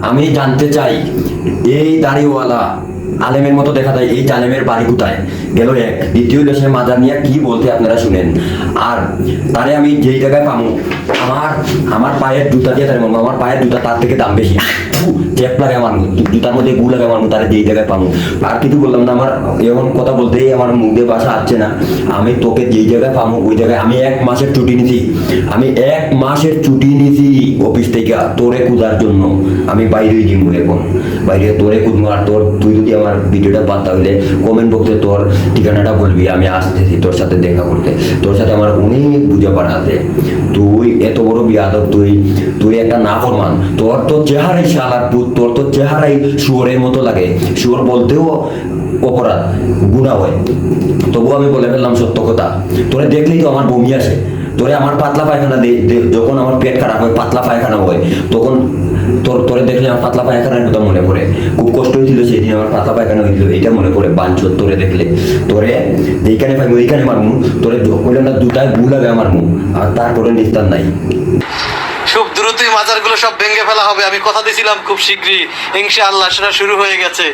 আমি জানতে চাই এই দাড়িওয়ালা আলেমের মতো দেখা যায়, এই জালেমের বাড়ি কোথায়? গেল এক। দ্বিতীয় সে মাজার নিয়ে কি বলতে আপনারা শুনেন। আর তারে আমি যেই জায়গায় পামু, আমার আমার পায়ের জুতা দিয়ে তার মারবো। আমার পায়ের জুতা তার থেকে দাম বেশি। চেপ লাগে আমার জুতার মধ্যে গু লাগে আমার তারে যেই জায়গায় পামু। আর কিছু বললাম না, আমার এমন কথা বলতেই আমার মুখ বাসা আসছে না। আমি তোকে যেই জায়গায় পামু, ওই জায়গায় আমি এক মাসের ছুটি নিছি। আমি এক মাসের ছুটি নিছি অফিস থেকে তোরে কুদার জন্য। আমি বাইরে জিমু এখন। বাইরে তোরে কুদবো আর তোর, তুই যদি আমার ভিডিওটা বাদ তাহলে কমেন্ট বক্সে তোর ঠিকানাটা বলবি, আমি আসতেছি তোর সাথে দেখা করতে। তোর সাথে আমার অনেক বুঝে পাঠাতে তুই এত বড় বিয়াদব, তুই তুই একটা না ফরমান তোর তো চেহারাই শালার পুত তোর তো চেহারাই শুয়োরের মতো লাগে। শুয়োর বলতেও অপরাধ, গুণা হয়। তবু আমি বলে ফেললাম সত্য কথা। তোরে দেখলেই তো আমার বমি আসে। তোরে আমার পাতলা পায়খানা যখন আমার পেট খারাপ হয়, পাতলা পায়খানা হয়, তখন তোর, তোরে দেখলে আমার পাতলা পায়খানার কথা মনে পড়ে। খুব কষ্ট হয়েছিল সেদিন আমার পাতলা পায়খানা হয়েছিল এটা মনে পড়ে বাঞ্চত তোরে দেখলে। তোরে যেখানে পাইবো ওইখানে মারমু, তোরে ওইটা দুটায় ভুল হবে আমার মুখ আর তারপরে নিস্তার নাই। খুব দ্রুতই মাজারগুলো সব ভেঙে ফেলা হবে, আমি কথা দিয়েছিলাম খুব শীঘ্রই। আল্লাহ সেটা শুরু হয়ে গেছে।